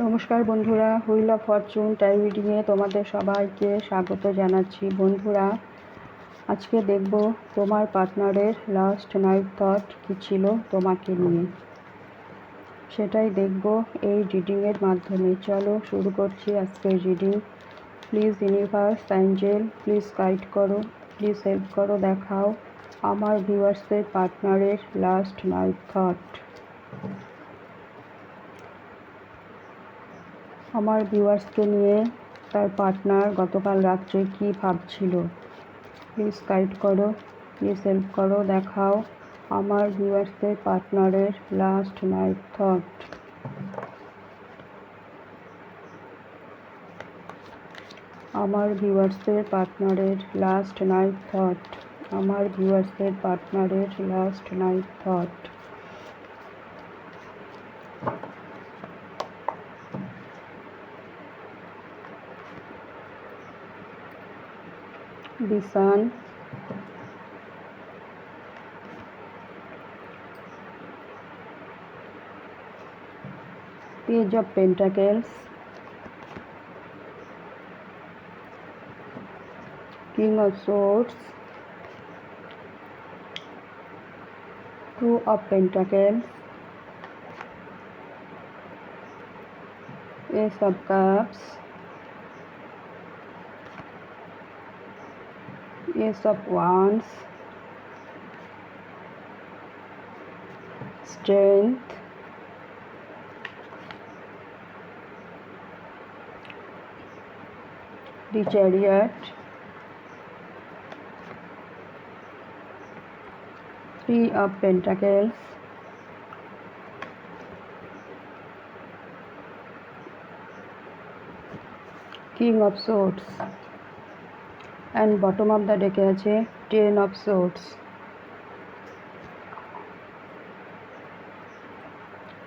নমস্কার বন্ধুরা, wheel of fortune টাই রিডিংয়ে তোমাদের সবাইকে স্বাগত জানাচ্ছি। বন্ধুরা, আজকে দেখব তোমার পার্টনারের লাস্ট নাইট থট কী ছিল তোমাকে নিয়ে। সেটাই দেখব এই রিডিংয়ের মাধ্যমে। চলো শুরু করছি আজকের reading please universe angel please guide করো প্লিজ হেল্প করো, দেখাও আমার ভিউয়ার্সের পার্টনারের লাস্ট নাইট থট আমার ভিউয়ার্সকে নিয়ে তার পার্টনার গতকাল রাত্রে কী ভাবছিল? প্লিজ গাইড করো, প্লিজ হেল্প করো, দেখাও আমার ভিউয়ার্সের পার্টনারের লাস্ট নাইট থট। আমার ভিউয়ার্সের পার্টনারের লাস্ট নাইট থট। আমার ভিউয়ার্সের পার্টনারের last night thought. Bisan page of pentacles king of swords two of pentacles ए सब cups ace of wands. Strength. The chariot. Three of pentacles. King of swords and bottom of the ডেকে আছে ten of swords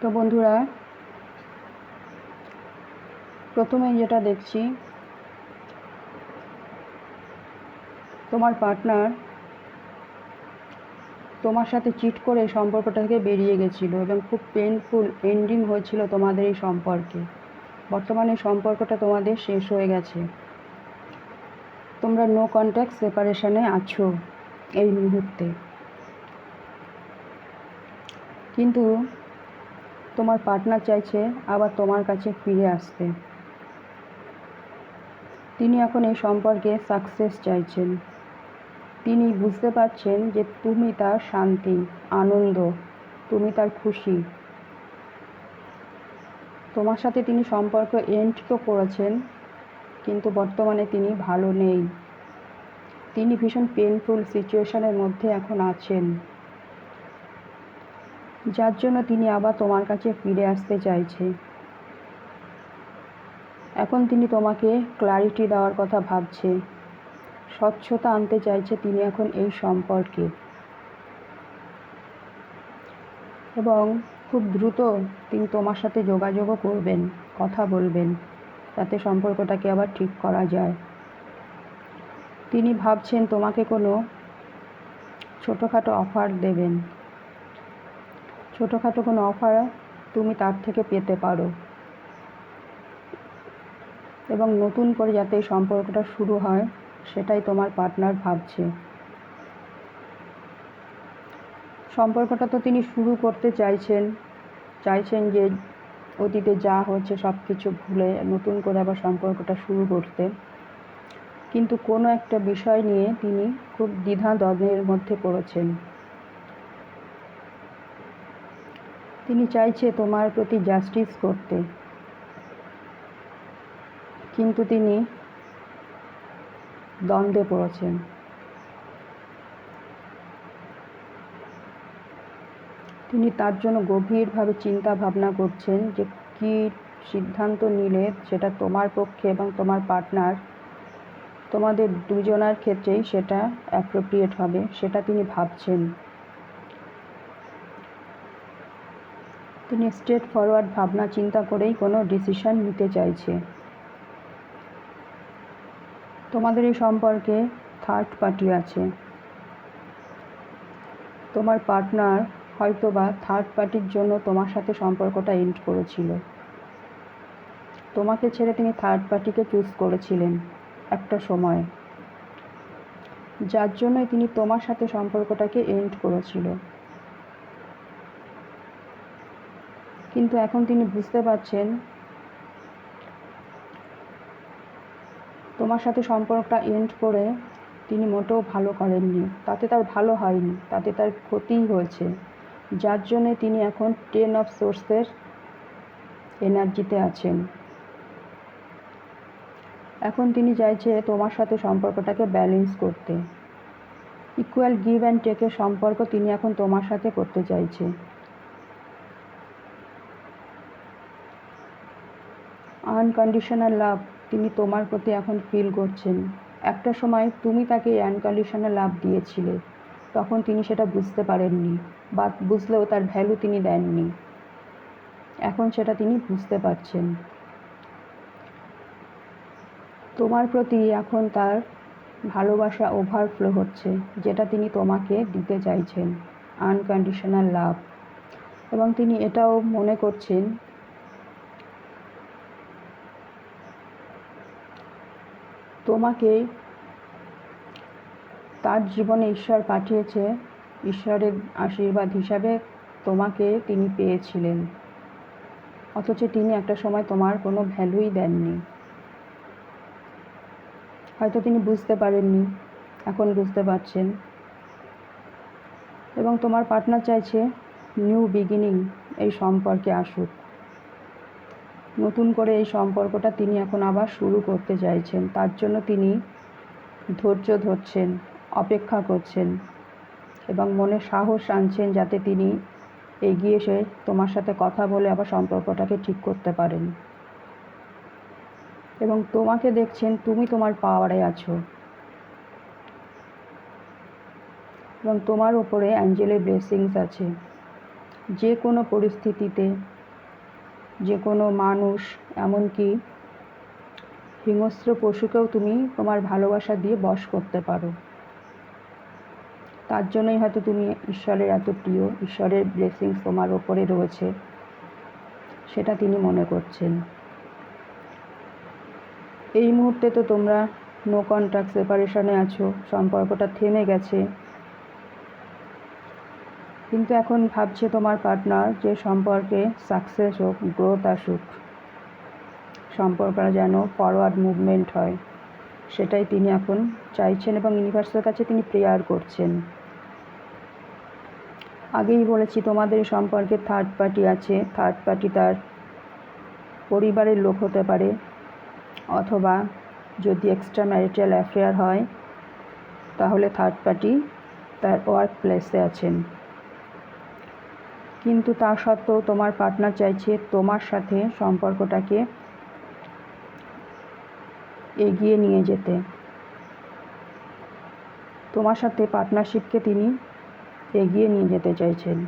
তো বন্ধুরা, প্রথমে যেটা দেখছি, তোমার partner তোমার সাথে চিট করে সম্পর্কটা থেকে বেরিয়ে গেছিল এবং খুব পেনফুল এন্ডিং হয়েছিল তোমাদের এই সম্পর্কে। বর্তমানে সম্পর্কটা তোমাদের শেষ হয়ে গেছে। তোমরা নো কন্ট্যাক্ট সেপারেশনে আছো এই মুহূর্তে। কিন্তু তোমার পার্টনার চাইছে আবার তোমার কাছে ফিরে আসতে। তিনি এখন এই সম্পর্কে সাকসেস চাইছেন। তিনি বুঝতে পারছেন যে তুমি তার শান্তি, আনন্দ, তুমি তার খুশি। তোমার সাথে তিনি সম্পর্ক এন্ড তো করেছেন কিন্তু বর্তমানে তিনি ভালো নেই। তিনি ভীষণ পেনফুল সিচুয়েশনের মধ্যে এখন আছেন। যার জন্য তিনি আবার তোমার কাছে ফিরে আসতে চাইছে। এখন তিনি তোমাকে ক্লারিটি দেওয়ার কথা ভাবছে। স্বচ্ছতা আনতে চাইছে তিনি এখন এই সম্পর্কে। এবং খুব দ্রুত তিনি তোমার সাথে যোগাযোগও করবেন, কথা বলবেন। যাতে সম্পর্কটাকে আবার ঠিক করা যায়। তিনি ভাবছেন, তোমাকে কোনো ছোটোখাটো অফার দেবেন। ছোটোখাটো কোনো অফার তুমি তার থেকে পেতে পারো। এবং নতুন করে যাতে এই সম্পর্কটা শুরু হয়, সেটাই তোমার পার্টনার ভাবছে। সম্পর্কটা তো তিনি শুরু করতে চাইছেন। চাইছেন যে অতীতে যা হচ্ছে সব কিছু ভুলে নতুন করে আবার সম্পর্কটা শুরু করতে কিন্তু কোনো একটা বিষয় নিয়ে তিনি খুব দ্বিধা দ্বন্দ্বের মধ্যে পড়েছেন। তিনি চাইছে তোমার প্রতি জাস্টিস করতে। কিন্তু তিনি দ্বন্দ্বে পড়েছেন। তিনি তার জন্য গভীরভাবে চিন্তা ভাবনা করছেন যে কী সিদ্ধান্ত নিলে সেটা তোমার পক্ষে এবং তোমার পার্টনার তোমাদের দুজনার ক্ষেত্রেই সেটা অ্যাপ্রোপ্রিয়েট হবে, সেটা তিনি ভাবছেন। তিনি স্ট্রেট ফরওয়ার্ড ভাবনা, চিন্তা করেই কোনো ডিসিশন নিতে চাইছে। তোমাদের এই সম্পর্কে থার্ড পার্টি আছে। তোমার পার্টনার হয়তো বা থার্ড পার্টির জন্য তোমার সাথে সম্পর্কটা এন্ড করেছিল। তোমাকে ছেড়ে তিনি থার্ড পার্টিকে চুজ করেছিলেন একটা সময়। যার জন্যই তিনি তোমার সাথে সম্পর্কটাকে এন্ড করেছিল। কিন্তু এখন তিনি বুঝতে পারছেন তোমার সাথে সম্পর্কটা এন্ড করে তিনি মোটেও ভালো করেননি। তাতে তার ভালো হয়নি, তাতে তার ক্ষতিই হয়েছে। যার জন্যে তিনি এখন টেন অফ সোর্সের এনার্জিতে আছেন। এখন তিনি চাইছে তোমার সাথে সম্পর্কটাকে ব্যালেন্স করতে। ইকুয়াল গিভ অ্যান্ড টেকের সম্পর্ক তিনি এখন তোমার সাথে করতে চাইছে। আনকন্ডিশনাল লাভ তিনি তোমার প্রতি এখন ফিল করছেন। একটা সময় তুমি তাকে আনকন্ডিশনাল লাভ দিয়েছিলে। তখন তিনি সেটা বুঝতে পারেননি বা বুঝলেও তার ভ্যালু তিনি দেননি। এখন সেটা তিনি বুঝতে পারছেন। তোমার প্রতি এখন তার ভালোবাসা ওভারফ্লো হচ্ছে, যেটা তিনি তোমাকে দিতে চাইছেন আনকন্ডিশনাল লাভ এবং তিনি এটাও মনে করছেন তোমাকে তার জীবনে ঈশ্বর পাঠিয়েছে, ঈশ্বরের আশীর্বাদ হিসাবে তোমাকে তিনি পেয়েছিলেন। অথচ তিনি একটা সময় তোমার কোনো ভ্যালুই দেননি। হয়তো তিনি বুঝতে পারেননি, এখন বুঝতে পারছেন। এবং তোমার পার্টনার চাইছে, নিউ বিগিনিং, এই সম্পর্কে আসুক। নতুন করে এই সম্পর্কটা তিনি এখন আবার শুরু করতে চাইছেন। তার জন্য তিনি ধৈর্য ধরছেন। অপেক্ষা করছেন এবং মনে সাহস আনছেন যাতে তিনি এগিয়ে এসে তোমার সাথে কথা বলে আবার সম্পর্কটাকে ঠিক করতে পারেন। এবং তোমাকে দেখছেন তুমি তোমার পাওয়ারে আছো। এবং তোমার উপরে অ্যাঞ্জেলের ব্লেসিংস আছে। যে কোনো পরিস্থিতিতে, যে কোনো মানুষ, এমনকি হিংস্র পশুকেও তুমি তোমার ভালোবাসা দিয়ে বশ করতে পারো। তার জন্যই হয়তো তুমি ঈশ্বরের এত প্রিয়, ঈশ্বরের ব্লেসিংস তোমার ওপরে রয়েছে, সেটা তিনি মনে করছেন। এই মুহূর্তে তো তোমরা নো কন্ট্যাক্ট সেপারেশনে আছো, সম্পর্কটা থেমে গেছে। কিন্তু এখন ভাবছে তোমার পার্টনার যে সম্পর্কে সাকসেস হোক গ্রোথ আসুক, সম্পর্কটা যেন ফরওয়ার্ড মুভমেন্ট হয়। সেটাই তিনি এখন চাইছেন এবং ইউনিভার্সের কাছে তিনি প্রেয়ার করছেন। আগেই বলেছি, তোমাদের সম্পর্কে থার্ড পার্টি আছে। থার্ড পার্টি তার পরিবারের লোক হতে পারে অথবা যদি এক্সট্রা ম্যারিটাল অ্যাফেয়ার হয়, তাহলে থার্ড পার্টি তার ওয়ার্ক প্লেসে আছেন। কিন্তু তা সত্ত্বেও তোমার পার্টনার চাইছে তোমার সাথে সম্পর্কটাকে এগিয়ে নিয়ে যেতে। তোমার সাথে পার্টনারশিপকে তিনি এগিয়ে নিয়ে যেতে চাইছেন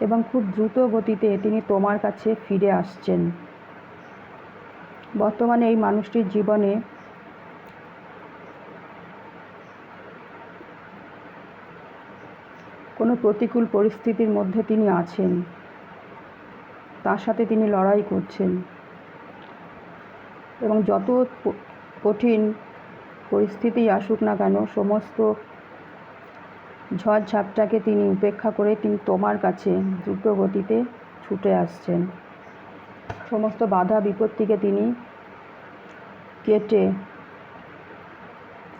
এবং খুব দ্রুত গতিতে তিনি তোমার কাছে ফিরে আসছেন। বর্তমানে এই মানুষটির জীবনে কোনো প্রতিকূল পরিস্থিতির মধ্যে তিনি আছেন। তার সাথে তিনি লড়াই করছেন। এবং যত কঠিন পরিস্থিতি আসুক না কেন, সমস্ত ঝড় ঝাপটাকে তিনি উপেক্ষা করে তিনি তোমার কাছে দ্রুত গতিতে ছুটে আসছেন। সমস্ত বাধা বিপত্তিকে তিনি কেটে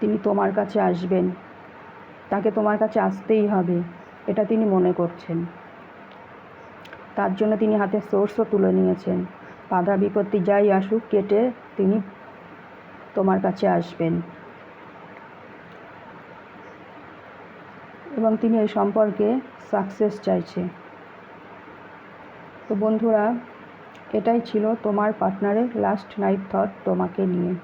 তিনি তোমার কাছে আসবেন। তাকে তোমার কাছে আসতেই হবে, এটা তিনি মনে করছেন। তার জন্য তিনি হাতে সোর্সও তুলে নিয়েছেন। বাধা বিপত্তি যাই আসুক, কেটে তিনি তোমার কাছে আসবেন। এবং তিনি এই সম্পর্কে সাকসেস চাইছে। তো বন্ধুরা, এটাই ছিল তোমার পার্টনারের লাস্ট নাইট থট তোমাকে নিয়ে।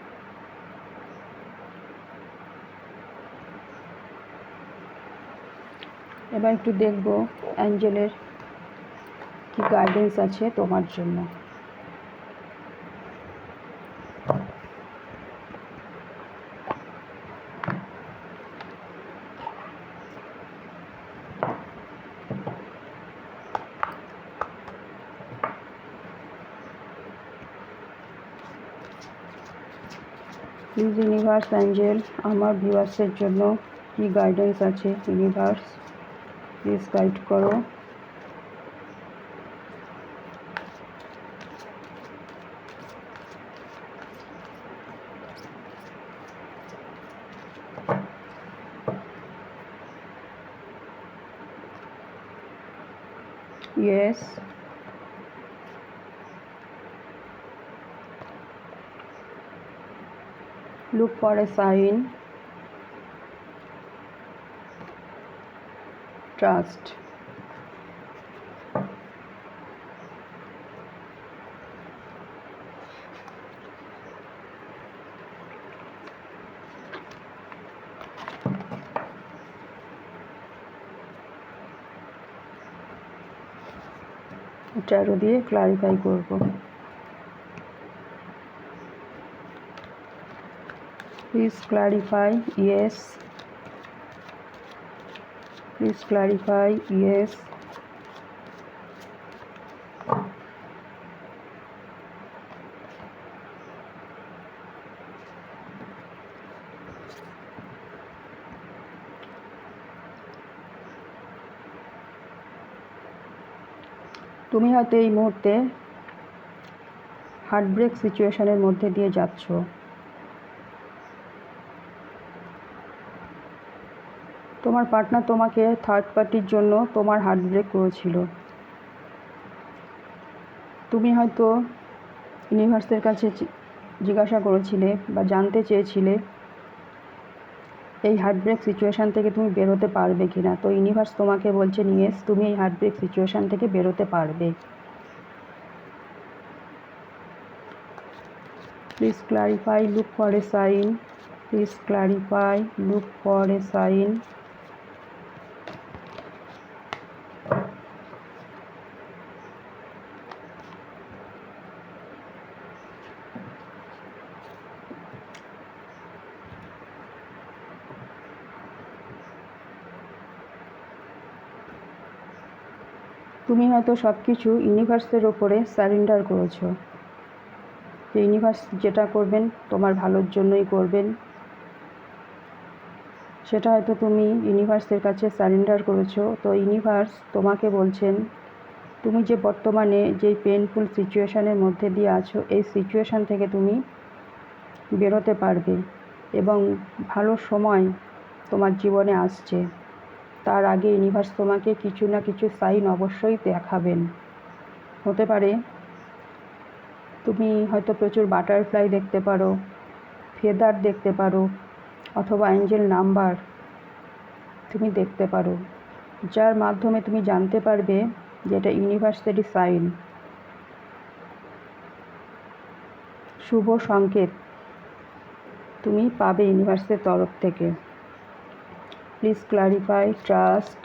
এবার একটু দেখব অ্যাঞ্জেলের কি গাইডেন্স আছে তোমার জন্য। ইউনিভার্স অ্যাঞ্জেল আমার ভিউয়ার্সের জন্য কি গাইডেন্স আছে ইউনিভার্স প্লিজ গাইড করো Yes. Look for a sign. Trust. Tarot দিয়ে ক্লারিফাই করব please clarify yes please clarify yes তুমি হয়তো এই মুহূর্তে হার্টব্রেক সিচুয়েশনের মধ্যে দিয়ে যাচ্ছ। তোমার পার্টনার তোমাকে থার্ড পার্টির জন্য তোমার হার্ট ব্রেক করেছিল। তুমি হয়তো ইউনিভার্সের কাছে জিজ্ঞাসা করেছিলে বা জানতে চেয়েছিলে এই হার্টব্রেক সিচুয়েশান থেকে তুমি বেরোতে পারবে কি না তো ইউনিভার্স তোমাকে বলছে নিয়েস তুমি এই হার্টব্রেক সিচুয়েশান থেকে বেরোতে পারবে। Please clarify look for a sign please clarify look for a sign তুমি হয়তো সব কিছু ইউনিভার্সের ওপরে সারেন্ডার করেছ। যে ইউনিভার্স যেটা করবেন, তোমার ভালোর জন্যই করবেন। সেটা হয়তো তুমি ইউনিভার্সের কাছে সারেন্ডার করেছ। তো ইউনিভার্স তোমাকে বলছেন, তুমি যে বর্তমানে যেই পেনফুল সিচুয়েশানের মধ্যে দিয়ে আছো, এই সিচুয়েশান থেকে তুমি বেরোতে পারবে এবং ভালো সময় তোমার জীবনে আসছে। তার আগে ইউনিভার্স তোমাকে কিছু না কিছু সাইন অবশ্যই দেখাবেন। হতে পারে তুমি হয়তো প্রচুর বাটারফ্লাই দেখতে পারো, ফেদার দেখতে পারো, অথবা অ্যাঞ্জেল নাম্বার তুমি দেখতে পারো, যার মাধ্যমে তুমি জানতে পারবে যে এটা ইউনিভার্সেরই সাইন। শুভ সংকেত, তুমি পাবে ইউনিভার্সের তরফ থেকে। Please clarify trust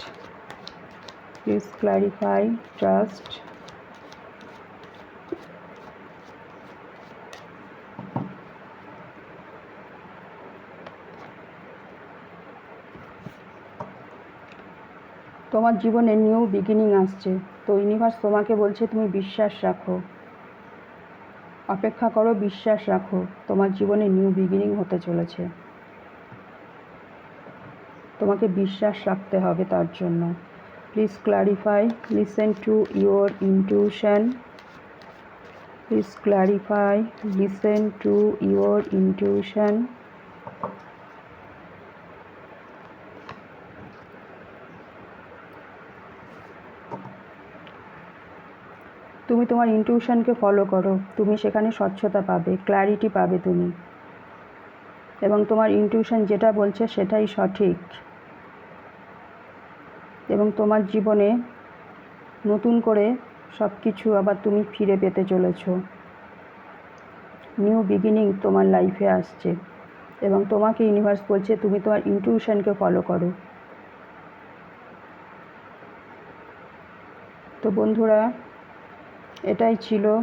please clarify trust তোমার জীবনে নিউ বিগিনিং আসছে। তো ইউনিভার্স তোমাকে বলছে, তুমি বিশ্বাস রাখো। অপেক্ষা করো, বিশ্বাস রাখো। তোমার জীবনে নিউ বিগিনিং হতে চলেছে। তোমাকে বিশ্বাস রাখতে হবে তার জন্য। Please clarify listen to your intuition please clarify listen to your intuition তুমি তোমার ইনটিউশনকে ফলো করো। তুমি সেখানে স্বচ্ছতা পাবে ক্ল্যারিটি পাবে তুমি। এবং তোমার ইনটিউশন যেটা বলছে সেটাই সঠিক। এবং তোমার জীবনে নতুন করে সব কিছু আবার তুমি ফিরে পেতে চলেছ। নিউ বিগিনিং তোমার লাইফে আসছে। এবং তোমাকে ইউনিভার্স বলছে, তুমি তোমার ইনটিউশনকে ফলো করো। তো বন্ধুরা, এটাই ছিল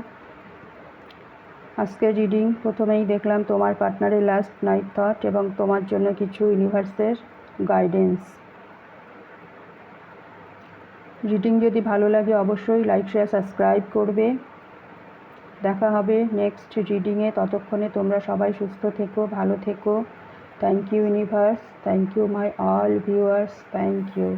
আজকের রিডিং প্রথমেই দেখলাম তোমার পার্টনারের লাস্ট নাইট থট এবং তোমার জন্য কিছু ইউনিভার্সের গাইডেন্স রিডিং যদি ভালো লাগে অবশ্যই লাইক শেয়ার সাবস্ক্রাইব করবে। দেখা হবে নেক্সট রিডিংয়ে ততক্ষণে তোমরা সবাই সুস্থ থেকো, ভালো থেকো। Thank you universe thank you my all viewers thank you